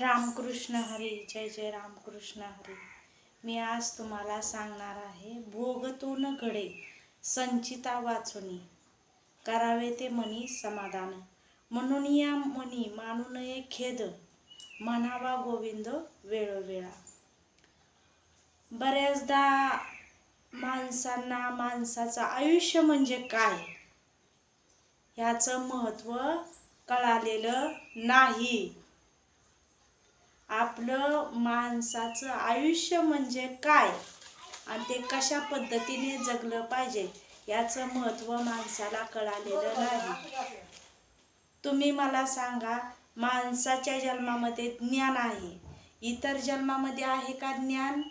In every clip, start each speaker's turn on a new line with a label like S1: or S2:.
S1: रामकृष्ण हरी जय जय रामकृष्ण हरी. मी आज तुम्हाला सांगणार आहे भोगतून घडे संचिता वाचुनी. करावे ते मनी समाधान. म्हणून या मनी मानू नये खेद. म्हणावा गोविंद वेळोवेळा. बऱ्याचदा माणसांना माणसाचं आयुष्य म्हणजे काय? ह्याचं महत्त्व कळालेलं नाही. आपलं माणसाचं आयुष्य म्हणजे काय? आणि ते कशा पद्धतीने जगलं पाहिजे? याचं महत्त्व माणसाला कळालेलं नाही. तुम्ही मला सांगा माणसाच्या जन्मामध्ये ज्ञान आहे. इतर जन्मामध्ये आहे का ज्ञान?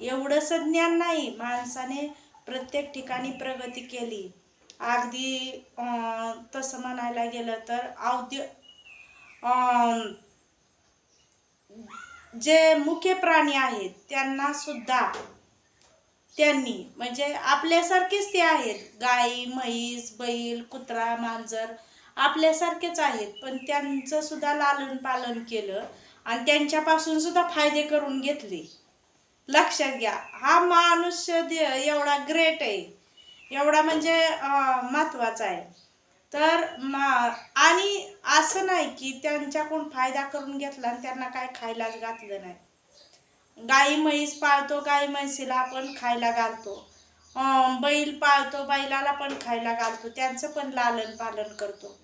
S1: एवढंसं ज्ञान नाही. माणसाने प्रत्येक ठिकाणी प्रगती केली. अगदी तसं म्हणायला गेलं तर औद्यो जे मुख्य प्राणी आहेत त्यांना सुद्धा त्यांनी म्हणजे आपल्यासारखेच ते आहेत. गाई म्हैस बैल कुत्रा मांजर आपल्यासारखेच आहेत. पण त्यांचं सुद्धा लालन पालन केलं आणि त्यांच्यापासून सुद्धा फायदे करून घेतले. लक्षात घ्या हा मनुष्य दे एवढा ग्रेट आहे. एवढा म्हणजे महत्त्वाचा आहे. तर मा आणि असं नाही की त्यांच्याकडून फायदा करून घेतला आणि त्यांना काय खायलाच घातलं नाही. गाई म्हैस पाळतो गाई म्हैसीला आपण खायला घालतो. बैल पाळतो बैलाला पण खायला घालतो. त्यांचं पण लालन पालन करतो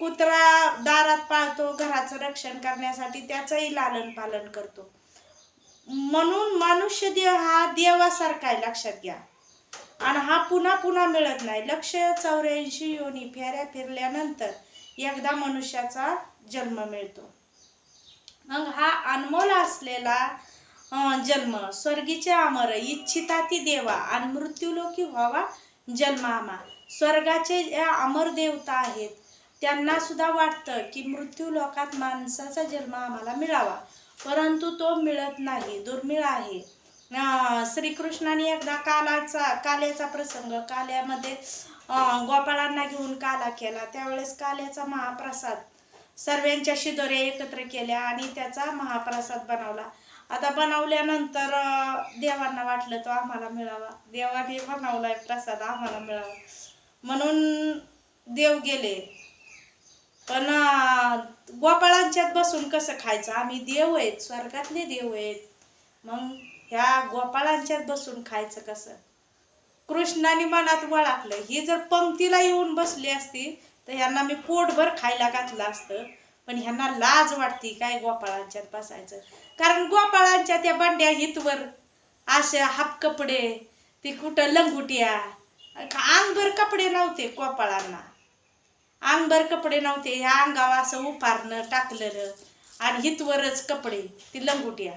S1: कुत्रा दारात पाळतो घराचं रक्षण करण्यासाठी त्याचंही लालन पालन करतो. म्हणून मनुष्य देह हा देवासारखा आहे लक्षात घ्या. आणि हा पुन्हा पुन्हा मिळत नाही. लक्ष चौऱ्याऐंशी योनी फेऱ्या फिरल्यानंतर एकदा मनुष्याचा जन्म मिळतो. मग हा अनमोल असलेला जन्म स्वर्गीचे अमर इच्छिता ती देवा आणि मृत्यूलोकी व्हावा जन्मामा स्वर्गाचे जे अमर देवता आहेत त्यांना सुद्धा वाटतं की मृत्यू लोकात माणसाचा जन्म आम्हाला मिळावा. परंतु तो मिळत नाही दुर्मिळ आहे. श्रीकृष्णाने एकदा कालाचा काल्याचा प्रसंग काल्यामध्ये गोपाळांना घेऊन काला केला. त्यावेळेस काल्याचा महाप्रसाद सर्वांच्या शिदोऱ्या एकत्र केल्या आणि त्याचा महाप्रसाद बनवला. आता बनवल्यानंतर देवांना वाटलं तो आम्हाला मिळावा. देवाने बनवलाय प्रसाद आम्हाला मिळावा. म्हणून देव गेले. पण गोपाळांच्यात बसून कसं खायचं? आम्ही देव आहेत स्वर्गातले देव आहेत. मग ह्या गोपाळांच्यात बसून खायचं कसं? कृष्णाने मनात वळाकलं ही जर पंक्तीला येऊन बसली असती तर ह्यांना मी पोटभर खायला घातलं असतं. पण ह्यांना लाज वाटती काय गोपाळांच्यात बसायचं? कारण गोपाळांच्या त्या बंड्या हितवर असे हाफ कपडे ती कुठं लंगुट्या. अंगभर कपडे नव्हते गोपाळांना. अंगभर कपडे नव्हते ह्या अंगावर असं उपारणं टाकलेलं आणि हितवरच कपडे ती लंगुट्या.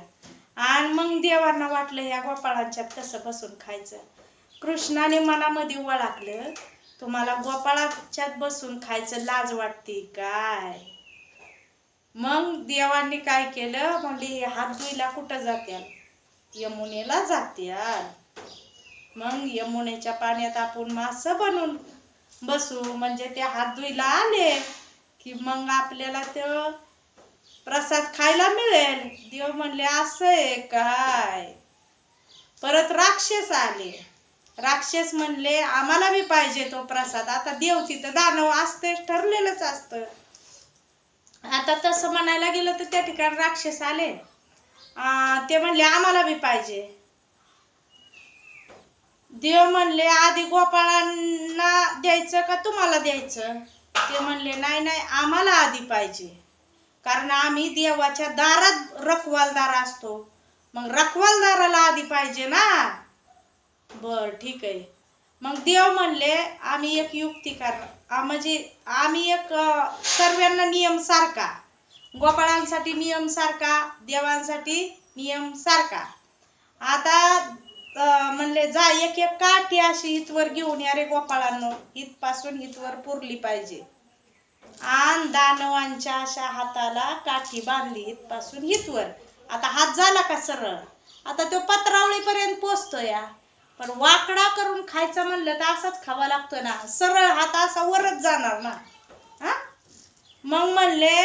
S1: आणि मग देवांना वाटलं ह्या गोपाळांच्यात कसं बसून खायचं? कृष्णाने मनामध्ये वळाकलं तुम्हाला गोपाळाच्यात बसून खायचं लाज वाटते काय? मग देवांनी काय केलं? म्हणले हात धुईला कुठं जात्याल? यमुनेला जात्याल. मग यमुनेच्या पाण्यात आपण मासं बनून बसू. म्हणजे ते हात धुईला आले की मग आपल्याला ते प्रसाद खायला मिळेल. देव म्हणले असं आहे काय? परत राक्षस आले. राक्षस म्हणले आम्हाला बी पाहिजे तो प्रसाद. आता देव तिथं दानव असते ठरलेलंच असतं. आता तसं म्हणायला गेलं तर त्या ठिकाणी राक्षस आले. ते म्हणले आम्हाला बी पाहिजे. देव म्हणले आधी गोपाळांना द्यायचं का तुम्हाला द्यायचं? ते म्हणले नाही नाही आम्हाला आधी पाहिजे. कारण आम्ही देवाच्या दारात रखवालदार असतो. मग रखवालदाराला आधी पाहिजे ना? बर ठीक आहे. मग देव म्हणले आम्ही एक युक्ती कर म्हणजे आम्ही एक सर्वांना नियम सारखा. गोपाळांसाठी नियम सारखा देवांसाठी नियम सारखा. आता म्हणले जा एक एक काठी अशी इथवर घेऊन या रे गोपाळांनो. इथपासून इथवर पुरली पाहिजे. आन दानवांच्या अशा हाताला काठी बांधली इथपासून हितवर आता हात झाला का सरळ? आता तो पत्रावळीपर्यंत पोचतो या पण वाकडा करून खायचा म्हणलं तर असाच खावा लागतो ना. सरळ हात असा वरच जाणार ना. हा? मग म्हणले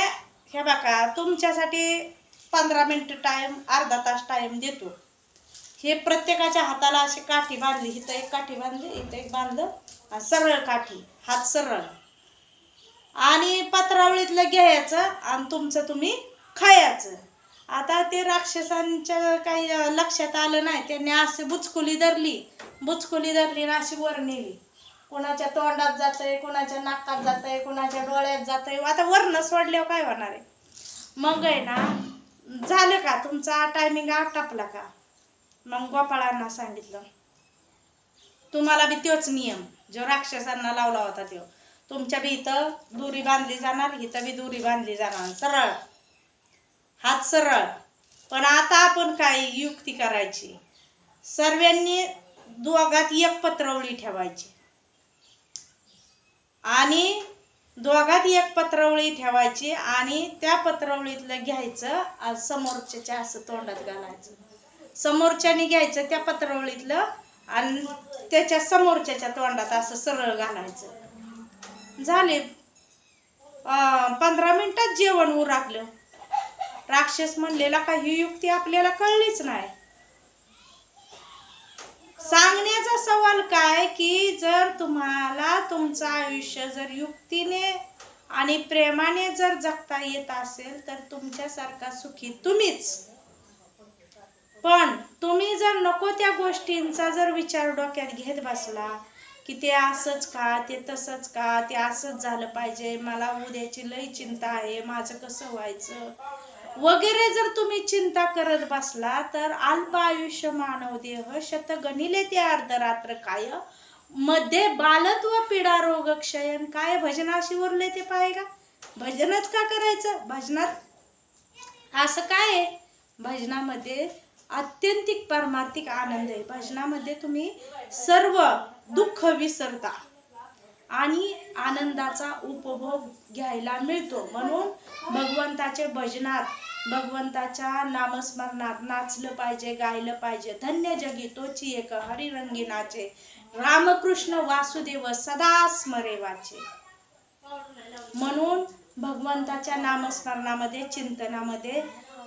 S1: हे बघा तुमच्यासाठी पंधरा मिनटं टाईम अर्धा तास टाईम देतो. हे प्रत्येकाच्या हाताला अशी काठी बांधली. इथं एक काठी बांधली इथं एक बांधलं. सरळ काठी हात सरळ. आणि पत्रावळीतलं घ्यायचं आणि तुमचं तुम्ही खायचं. आता ते राक्षसांच्या काही लक्षात आलं नाही. त्यांनी अशी बुचकुली धरली. बुचकुली धरली आणि अशी वर नेली. कोणाच्या तोंडात जातंय कोणाच्या नाकात जातंय कोणाच्या डोळ्यात जातंय. आता वरनं सोडल्यावर काय होणार आहे? मग आहे ना झालं का? तुमचा टायमिंग आटापला का? मग गोपाळांना सांगितलं. तुम्हाला बी तोच नियम. जो राक्षसांना लावला होता तो. तुमच्या बी इथं दुरी बांधली जाणार इथं बी दुरी बांधली जाणार. सरळ. हात सरळ. पण आता आपण काय युक्ती करायची? सर्वांनी दोघात एक पत्रवळी ठेवायची. आणि दोघात एक पत्रवळी ठेवायची आणि त्या पत्रवळीतलं घ्यायचं समोरच्याच्या असं तोंडात घालायचं. समोरच्याने घ्यायचं त्या पत्रवळीतलं आणि त्याच्या समोरच्याच्या तोंडात असं सरळ घालायचं. झाले. पंधरा मिनिटात जेवण उराकलं राक्षस म्हणलेला का ही युक्ती आपल्याला कळलीच नाही. सांगण्याचा सवाल काय की जर तुम्हाला तुमचं आयुष्य जर युक्तीने आणि प्रेमाने जर जगता येत असेल तर तुमच्यासारखा सुखी तुम्हीच. पण तुम्ही जर नको त्या गोष्टींचा जर विचार डोक्यात घेत बसला की ते असंच का ते तसंच का ते असंच झालं पाहिजे मला उद्याची लई चिंता आहे माझं कसं व्हायचं? वगैरे जर तुम्ही चिंता करत बसला तर अल्प आयुष्य मानव देह शत गणिले ते अर्धरात्र काय? मध्ये बालत्व पीडा रोग क्षयन काय? भजनाशी उरले ते पाय का? भजनच का करायचं? भजनात असं काय आहे? भजनामध्ये आत्यंतिक पारमार्थिक आनंद आहे. भजनामध्ये तुम्ही सर्व दुःख विसरता आणि आनंदाचा उपभोग घ्यायला मिळतो. म्हणून भगवंताचे भजनात भगवंताच्या नामस्मरणात नाचलं पाहिजे गायलं पाहिजे. धन्य जगी तोची एक हरिरंगीनाचे. रामकृष्ण वासुदेव सदा स्मरे वाचे म्हणून भगवंताच्या नामस्मरणामध्ये चिंतनामध्ये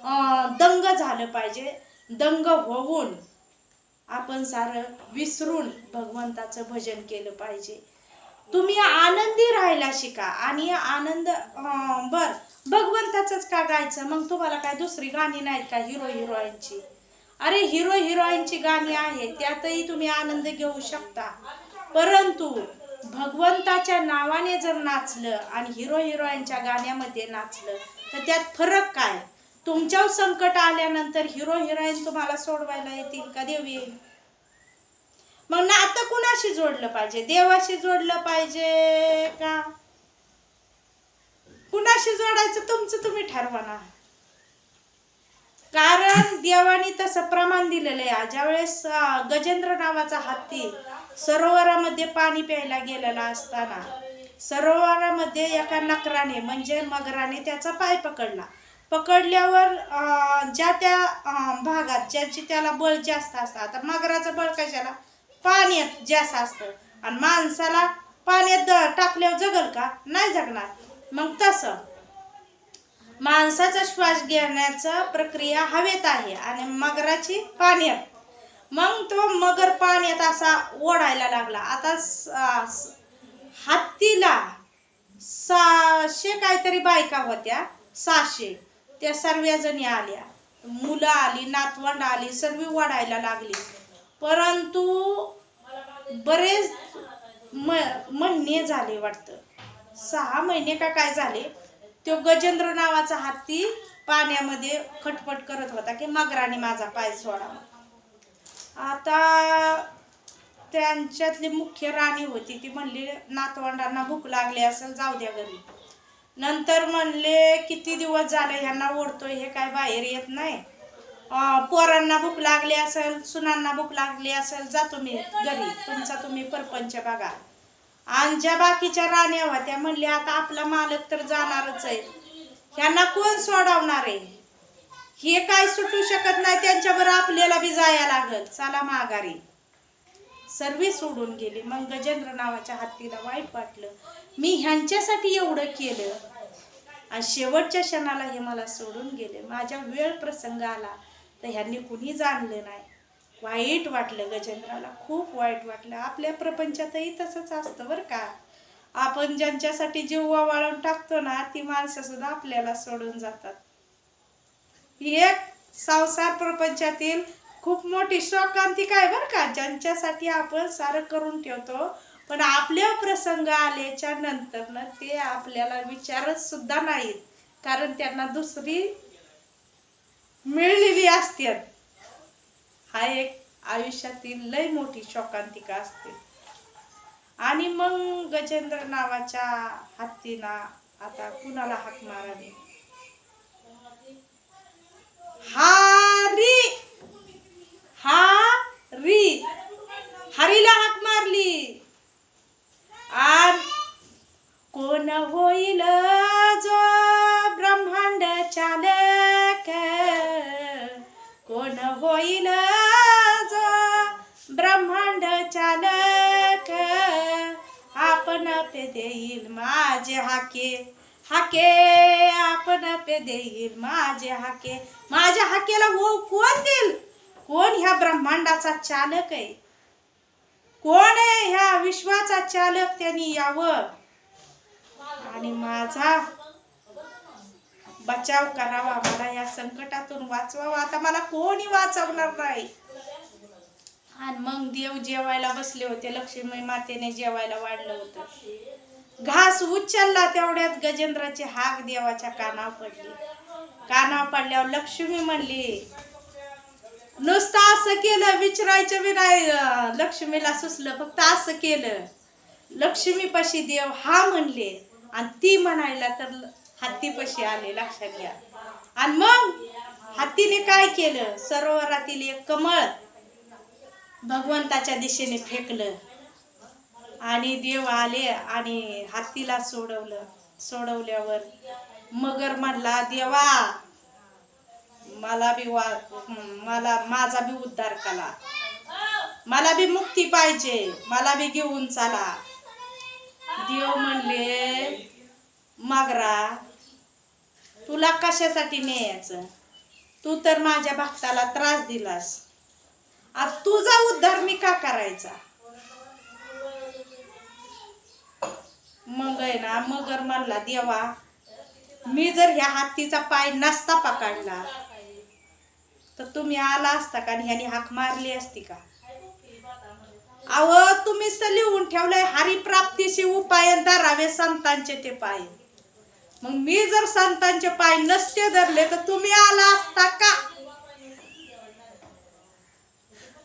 S1: अं, दंग झालं पाहिजे. दंग होऊन आपण सारं विसरून भगवंताचं भजन केलं पाहिजे. तुम्ही आनंदी राहायला शिका आणि आनंद बर भगवंताचंच का गायचं? मग तुम्हाला काय दुसरी गाणी नाहीत का हिरो हिरोईनची अरे हिरो हिरोईनची गाणी आहेत त्यातही तुम्ही आनंद घेऊ शकता. परंतु भगवंताच्या नावाने जर नाचलं आणि हिरो हिरोईनच्या गाण्यामध्ये नाचलं तर त्यात फरक काय? तुमच्यावर संकट आल्यानंतर हिरो हिरोईन तुम्हाला सोडवायला येतील का? देव येईल. मग नातं कुणाशी जोडलं पाहिजे? देवाशी जोडलं पाहिजे का? कुणाशी जोडायचं तुमचं तुम्ही ठरवा ना. कारण देवाने तसं प्रमाण दिलेलं आहे. ज्या वेळेस गजेंद्र नावाचा हत्ती सरोवरामध्ये पाणी प्यायला गेलेला असताना सरोवरामध्ये एका नकराने म्हणजे मगराने त्याचा पाय पकडला. पकडल्यावर ज्या त्या भागात ज्याची त्याला बळ जास्त असतं आता मगराचं बळ कशाला? पाण्यात जास्त असतं. आणि माणसाला पाण्यात द- टाकल्यावर जगल का? नाही जगणार. मग तसं माणसाचा श्वास घेण्याचा प्रक्रिया हवेत आहे आणि मगराची पाण्यात. मग तो मगर पाण्यात असा ओढायला लागला. आता स- हत्तीला सहाशे काहीतरी बायका होत्या. सहाशे. त्या सर्वजणी आल्या. मुलं आली नातवंड आली सर्व वाढायला लागली. परंतु बरेच म महिने झाले वाटतं. सहा महिने का काय झाले? तो गजेंद्र नावाचा हत्ती पाण्यामध्ये खटपट करत होता की मगराने माझा पाय सोडावा. आता त्यांच्यातली मुख्य राणी होती. ती म्हणली नातवंडांना भूक लागली असेल जाऊ द्या घरी. नंतर म्हणले किती दिवस झाले ह्यांना ओढतोय? हे काय बाहेर येत नाही. पोरांना भूक लागली असेल सुनांना भूक लागली असेल जा तुम्ही घरी. तुमचा तुम्ही परपंच बघा. आणि ज्या बाकीच्या राण्या होत्या म्हणल्या आता आपला मालक तर जाणारच आहे. ह्यांना कोण सोडवणार आहे? हे काय सुटू शकत नाही त्यांच्यावर आपल्याला बी जाया लागल. चला माघारी. सर्वे सोडून गेली. मग गजेंद्र नावाच्या हत्तीला वाईट वाटलं. मी ह्यांच्यासाठी एवढं केलं? आणि शेवटच्या क्षणाला हे मला सोडून गेले. माझ्या वेळ प्रसंग आला तर ह्यांनी कुणी जाणलं नाही. वाईट वाटलं गजेंद्राला खूप वाईट वाटलं. आपल्या प्रपंचातही तसंच असतं बरं का. आपण ज्यांच्यासाठी जीव वाळून टाकतो ना ती माणसं सुद्धा आपल्याला सोडून जातात. ही एक संसार प्रपंचातील खूप मोठी शोकांतिक आहे बरं का? ज्यांच्यासाठी आपण सारं करून ठेवतो पण आपल्या प्रसंग आल्याच्यानंतर ते आपल्याला विचारत सुद्धा नाहीत. कारण त्यांना दुसरी मिळलेली असते हा एक आयुष्यातील लय मोठी शोकांतिका असते. आणि मग गजेंद्र नावाच्या हत्तीना आता कुणाला हाक मारावी? हारी! हारी! हरीला हाक मारली! आर कोण होईल जो ब्रह्मांड चालक? कोण होईल जो ब्रह्मांड चालक? आपण पे देईल माझे हाके. हाके आपण पे देईल माझे हाके. माझ्या हाकेला हो कोण देईल? कोण ह्या ब्रह्मांडाचा चालक आहे? कोण आहे ह्या विश्वाचा चालक त्यांनी यावं? आणि माझा बचाव करावा मला या संकटातून वाचवावा. आता मला कोणी वाचवणार नाही? आणि मग देव जेवायला बसले होते. लक्ष्मी मातेने जेवायला वाढलं होतं. घास उचलला तेवढ्यात गजेंद्राची हाक देवाच्या कानावर पडली. कानावर पडल्यावर लक्ष्मी म्हणली नुसतं असं केलं विचारायचं बी नाही लक्ष्मीला सुचलं फक्त असं केलं. लक्ष्मीपाशी देव हा म्हणले. आणि ती म्हणायला तर हत्तीपाशी आले लक्षात घ्या. आणि मग हत्तीने काय केलं? सरोवरातील एक कमळ भगवंताच्या दिशेने फेकलं. आणि देव आले आणि हत्तीला सोडवलं. सोडवल्यावर मगर म्हणला देवा मला बी वा मला माझा बी उद्धार करा. मला बी मुक्ती पाहिजे. मला बी घेऊन चाला. देव म्हणले मगरा तुला कशासाठी न्यायचं? तू तर माझ्या भक्ताला त्रास दिलास. आज तुझा उद्धार मी का करायचा? मग आहे ना मगर म्हणला देवा मी जर ह्या हत्तीचा पाय नसता पकडला तर तुम्ही आला असता का आणि ह्याने हाक मारली असती का? अव तुम्हीच तर लिहून ठेवलंय हरिप्राप्तीशी उपाय धरावे संतांचे ते पाय. मग मी जर संतांचे पाय नसते धरले तर तुम्ही आला असता का?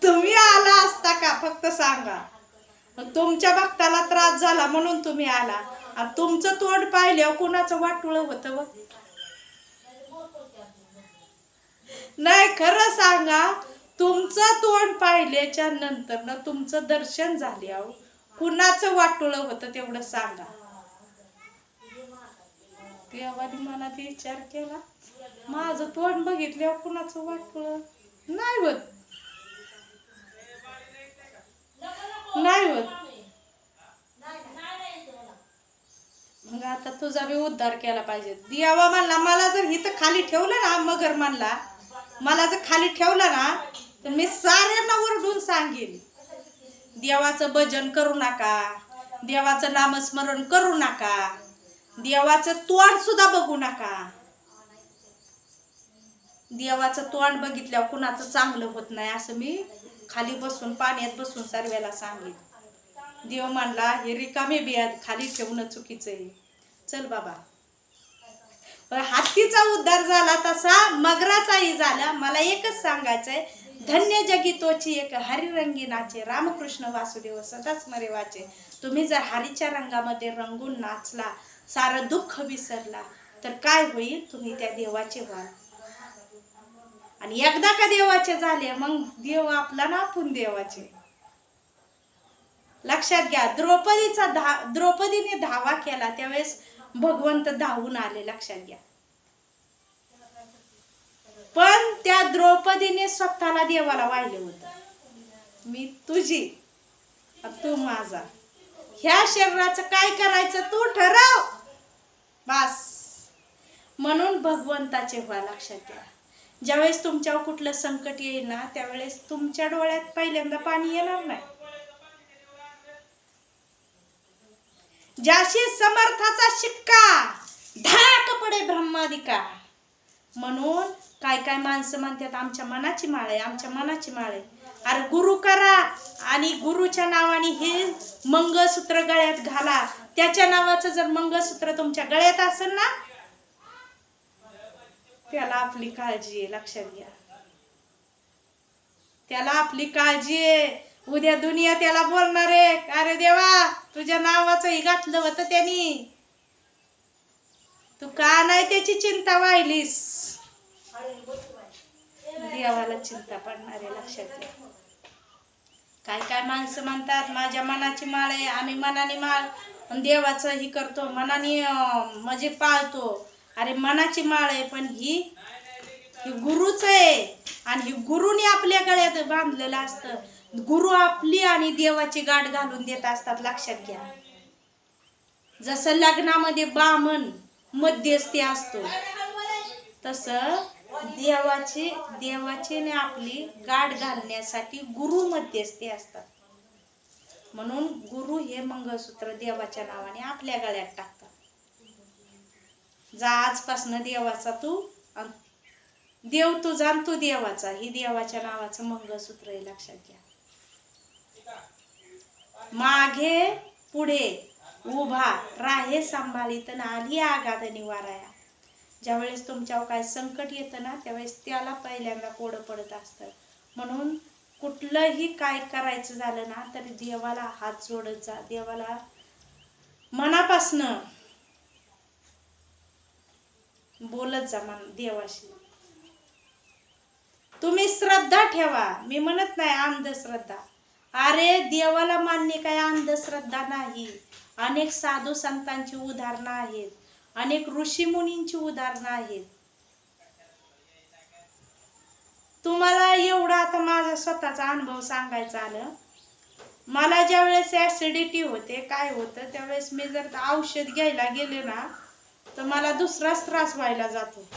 S1: तुम्ही आला असता का? फक्त सांगा. मग तुमच्या भक्ताला त्रास झाला म्हणून तुम्ही आला. आणि तुमचं तोंड पाहिल्यावर कुणाचं वाटुळ होतं व? नाही खरं सांगा तुमचं तोंड पाहिल्याच्या नंतर ना तुमचं दर्शन झाले अहो. कुणाचं वाटोळं होतं तेवढं सांगा. देवाने मला ते विचार केला. माझं तोंड बघितल्यावर कुणाचं वाटुळ? नाही होत. नाही होत. मग आता तुझा बी उद्धार केला पाहिजे. देवा म्हणला मला जर इथं खाली ठेवलं ना मगर म्हणला मला जर खाली ठेवलं ना तर मी साऱ्यांना ओरडून सांगेन. देवाचं भजन करू नका. देवाचं नामस्मरण करू नका. देवाचं तोंड सुद्धा बघू नका. देवाचं तोंड बघितल्यावर कुणाचं चांगलं होत नाही असं मी खाली बसून पाण्यात बसून सर्व्याला सांगेन. देव म्हणला हे रिकामे बियात खाली ठेवणं चुकीचं आहे. चल बाबा. हातीचा हत्तीचा उद्धार झाला तसा मगराचाही झाला. मला एकच सांगायचंय धन्य जगी तोची एक हरिरंगी नाचे रामकृष्ण वासुदेव सदाच मरे वाचे तुम्ही जर हरीच्या रंगामध्ये रंगून नाचला सारं दुःख विसरला तर काय होईल? तुम्ही त्या देवाचे व्हाल. आणि एकदा का देवाचे झाले मग देव आपला ना आपण देवाचे. लक्षात घ्या द्रौपदीचा धा द्रौपदीने धावा केला त्यावेळेस भगवंत धावून आले लक्षात घ्या. पण त्या द्रौपदीने स्वतःला देवाला वाहिलं होतं. मी तुझी तू माझा. ह्या शरीराचं काय करायचं तू ठराव. बास. म्हणून भगवंताचे व्हा लक्षात घ्या. ज्यावेळेस तुमच्यावर कुठलं संकट येईल ना त्यावेळेस तुमच्या डोळ्यात पहिल्यांदा पाणी येणार नाही. ज्याशी समर्थाचा शिक्का धाक पडे ब्रह्मादिका म्हणून काय काय माणसं म्हणतात आमच्या मनाची माळ आहे आमच्या मनाची माळ आहे. अरे गुरु करा आणि गुरुच्या नावाने हे मंगळसूत्र गळ्यात घाला. त्याच्या नावाचं जर मंगळसूत्र तुमच्या गळ्यात असेल ना त्याला आपली काळजी आहे लक्षात घ्या. त्याला आपली काळजी आहे. उद्या दुनिया त्याला बोलणार आहे. अरे देवा तुझ्या नावाचंही घातलं होतं त्यांनी. तू का नाही त्याची चिंता वाहिलीस? देवाला चिंता पडणार आहे लक्षात घ्या काय काय माणसं म्हणतात माझ्या मनाची माळ आहे आम्ही मनाने माळ. देवाचं ही करतो मनाने म्हणजे पाळतो. अरे मनाची माळ आहे पण ही ही गुरुच आहे. आणि ही गुरुने आपल्या गळ्यात बांधलेलं असतं. गुरु आपली आणि देवाची गाठ घालून देत असतात. लक्षात घ्या. जसं लग्नामध्ये बामण मध्यस्थी असतो तस देवाची देवाचे ने आपली गाठ घालण्यासाठी गुरु मध्यस्थी असतात. म्हणून गुरु हे मंगळसूत्र देवाच्या नावाने आपल्या गळ्यात टाकतात. जा आजपासनं देवाचा तू देव तू जाणतो देवाचा. ही देवाच्या नावाचं मंगळसूत्र आहे लक्षात घ्या. मागे पुढे उभा राहे सांभाळीत ना आली आगाध निवाराया ज्यावेळेस तुमच्यावर काय संकट येतं ना त्यावेळेस त्याला पहिल्यांदा कोडं पडत असतं. म्हणून कुठलंही काय करायचं झालं ना तरी देवाला हात जोडत जा. देवाला मनापासनं बोलत जा मन देवाशी. तुम्ही श्रद्धा ठेवा. मी म्हणत नाही अंधश्रद्धा. अरे देवाला मान्य काय अंधश्रद्धा नाही. अनेक साधू संतांची उदाहरणं आहेत. अनेक ऋषीमुनींची उदाहरणं आहेत. तुम्हाला एवढा आता माझा स्वतःचा अनुभव सांगायचा आलं. मला ज्यावेळेस ॲसिडिटी ऍसिडिटी होते काय होतं त्यावेळेस मी जर औषध घ्यायला गेले ना तर मला दुसराच त्रास व्हायला जातो.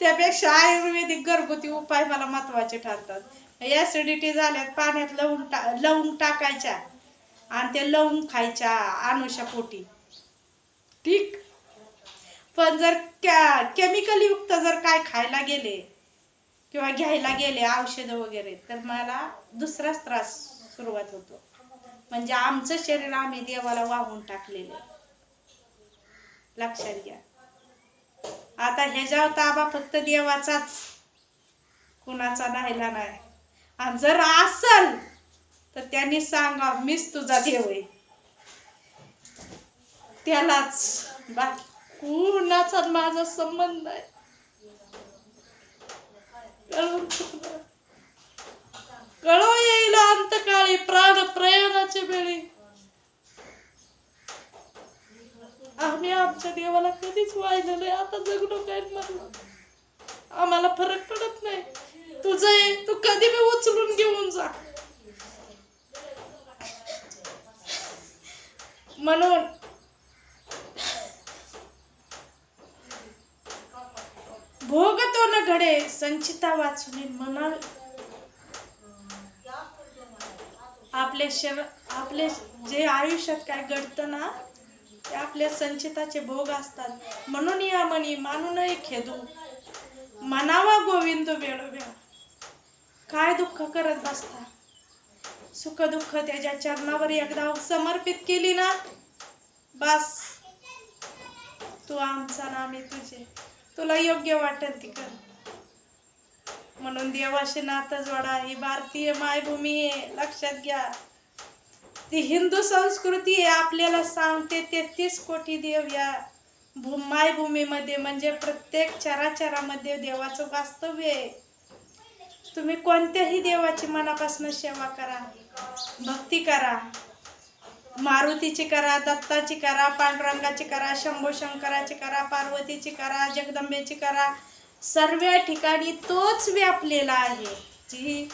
S1: त्यापेक्षा आयुर्वेदिक घरगुती उपाय मला महत्त्वाचे ठरतात. ॲसिडिटी झाल्यात पाण्यात लवंग टा लवंग टाकायच्या आणि ते लवंग खायच्या अनुषा पोटी. ठीक? पण जर कॅ केमिकलयुक्त जर काय खायला गेले किंवा घ्यायला गेले औषधं वगैरे तर मला दुसराच त्रास सुरुवात होतो. म्हणजे आमचं शरीर आम्ही देवाला वाहून टाकलेलं लक्षात घ्या. आता ह्याच्यावर ताबा फक्त देवाचाच कुणाचा राहिला नाही. आणि जर असल तर त्यांनी सांगा मीच तुझा देव आहे. त्यालाच बाकी कुणाचा माझा संबंध आहे कळून कळो येईल अंतकाळी प्राण प्रयाणाच्या वेळी. आम्ही आमच्या देवाला कधीच वाहिलं आता जगलो काय म्हणलं आम्हाला फरक पडत नाही. तुझं आहे तू कधी बी उचलून घेऊन जा. म्हणून भोगतो न घडे संचिता वाचून म्हणा आपले शर आपले जे आयुष्यात काय घडतं ना ते आपल्या संचिताचे भोग असतात. म्हणून या मनी मानू नये खेदू. मनावा गोविंद वेळोवेळ. काय दुःख करत बसता? सुख दुःख त्याच्या चरणावर एकदा समर्पित केली ना बस. तू आमचा ना आहे तुझे. तुला योग्य वाटेल ती कर म्हणून देवाशी नातं जोडा. ही भारतीय मायभूमी आहे. लक्षात घ्या. ती हिंदू संस्कृती आहे. आपल्याला सांगते तेहतीस कोटी देव या भू मायभूमीमध्ये. म्हणजे प्रत्येक चराचरामध्ये देवाचं वास्तव्य आहे. तुम्ही कोणत्याही देवाची मनापासून सेवा करा. भक्ती करा. मारुतीची करा दत्ताची करा पांडुरंगाची करा शंभू शंकराची करा पार्वतीची करा जगदंबेची करा. सर्व ठिकाणी तोच व्यापलेला आहे. जी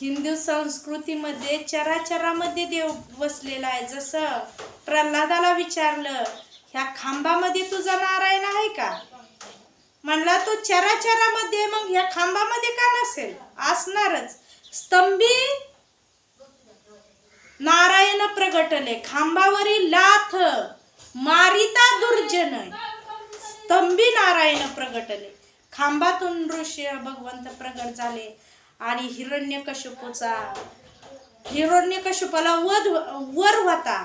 S1: हिंदू संस्कृतीमध्ये चराचरामध्ये देव बसलेला आहे. जसं प्रल्हादाला विचारलं ह्या खांबामध्ये तुझा नारायण आहे का? म्हणला तो चराचरामध्ये मग ह्या खांबामध्ये का नसेल? असणारच. स्तंभी नारायण प्रगटले खांबावरील लाथ मारिता दुर्जन स्तंभी नारायण प्रगटले खांबातून ऋषी भगवंत प्रगट झाले आणि हिरण्यकशिपूचा हिरण्यकशुपाला वध वर होता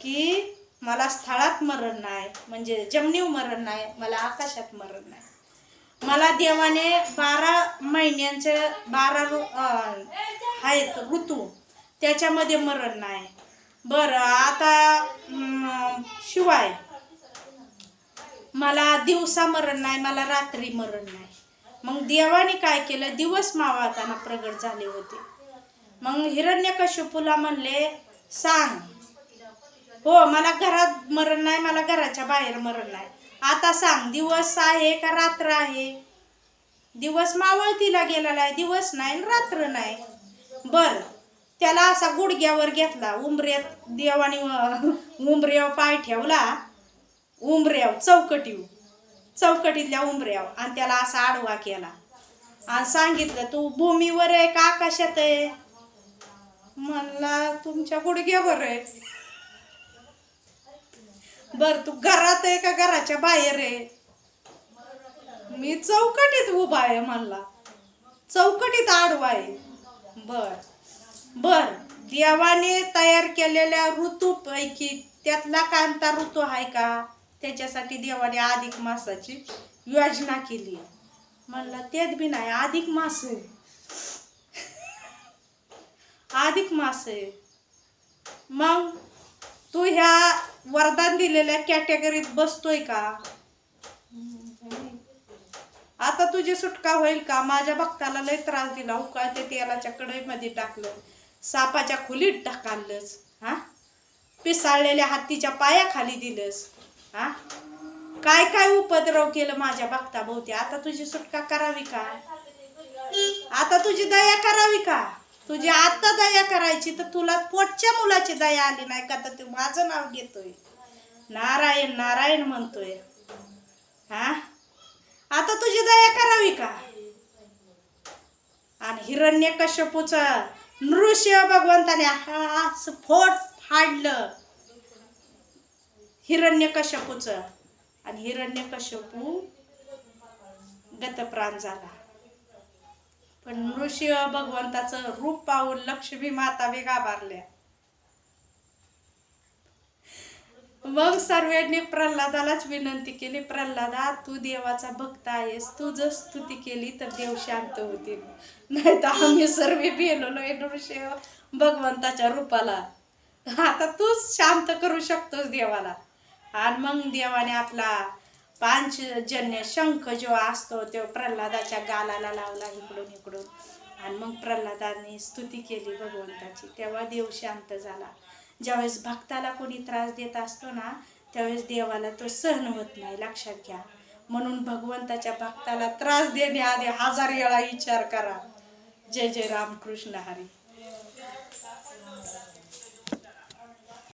S1: की मला स्थळात मरण नाही म्हणजे जमिनीव मरण नाही मला आकाशात मरण नाही. मला देवाने बारा महिन्यांचे बारा आहेत ऋतू त्याच्यामध्ये मरण नाही. बरं आता शिवाय. मला दिवसा मरण नाही मला रात्री मरण नाही. मग देवाने काय केलं? दिवस मावळताना प्रगट झाले होते. मग हिरण्यकशिपूला म्हणले सांग हो मला घरात मरण नाही मला घराच्या बाहेर मरण नाही. आता सांग दिवस आहे का रात्र आहे? दिवस मावळतीला गेलेला आहे दिवस नाही रात्र नाही. बर त्याला असा गुडघ्यावर घेतला उंबऱ्यात देवाने उंबऱ्यावर पाय ठेवला. उंबऱ्याव चौकटीव चौकटीतल्या उंबऱ्याव आणि त्याला असा आडवा केला. आणि सांगितलं तू भूमीवर आहे का आकाशात आहे? म्हणला तुमच्या गुडघ्यावर आहे. बर तू घरात आहे का घराच्या बाहेर आहे? मी चौकटीत उभा आहे म्हणला. चौकटीत आडवा आहे. बर बर. देवाने तयार केलेल्या ऋतूपैकी त्यातला कांता ऋतू आहे का? त्याच्यासाठी देवाने अधिक मासाची योजना केली म्हणलं त्यात बी नाही अधिक मास आहे. अधिक मास आहे. मग तू ह्या वरदान दिलेल्या कॅटेगरीत बसतोय का? आता तुझी सुटका होईल का? माझ्या भक्ताला लय त्रास दिला. उकाळ ते तेलाच्या कढईमध्ये टाकलं. सापाच्या खोलीत टाकालच हा? पिसाळलेल्या हत्तीच्या पायाखाली दिलंस. हा? काय काय उपद्रव केलं माझ्या भक्ताभोवती? आता तुझी सुटका करावी का? आता तुझी दया करावी का? तुझी आता दया करायची तर तुला पोटच्या मुलाची दया आली नाही का? तर तू माझं नाव घेतोय. नारायण नारायण म्हणतोय. हा? आता तुझी दया करावी का? आणि हिरण्य कश्यपूच नृष्य भगवंताने हा स्फोट फाडलं. हिरण्य कश्यपूच. आणि हिरण्य कश्यपू गतप्राण झाला. पण नृसिंह भगवंताचं रूप पाहून लक्ष्मी माता बी गाभारल्या मग सर्वांनी प्रल्हादालाच विनंती केली प्रल्हादा तू देवाचा भक्त आहेस तू जर स्तुती केली तर देव शांत होतील. नाही तर आम्ही सर्व भेलोय नृसिंह भगवंताच्या रूपाला. आता तूच शांत करू शकतोस देवाला. आणि मग देवाने आपला पांचजन्य शंख जो असतो तो प्रल्हादाच्या गालाला लावला इकडून इकडून. आणि मग प्रल्हादाने स्तुती केली भगवंताची. तेव्हा देव शांत झाला. ज्यावेळेस भक्ताला कोणी त्रास देत असतो ना त्यावेळेस देवाला तो सहन होत नाही. लक्षात घ्या. म्हणून भगवंताच्या भक्ताला त्रास देण्याआधी हजार वेळा विचार करा. जय जय रामकृष्ण हरी.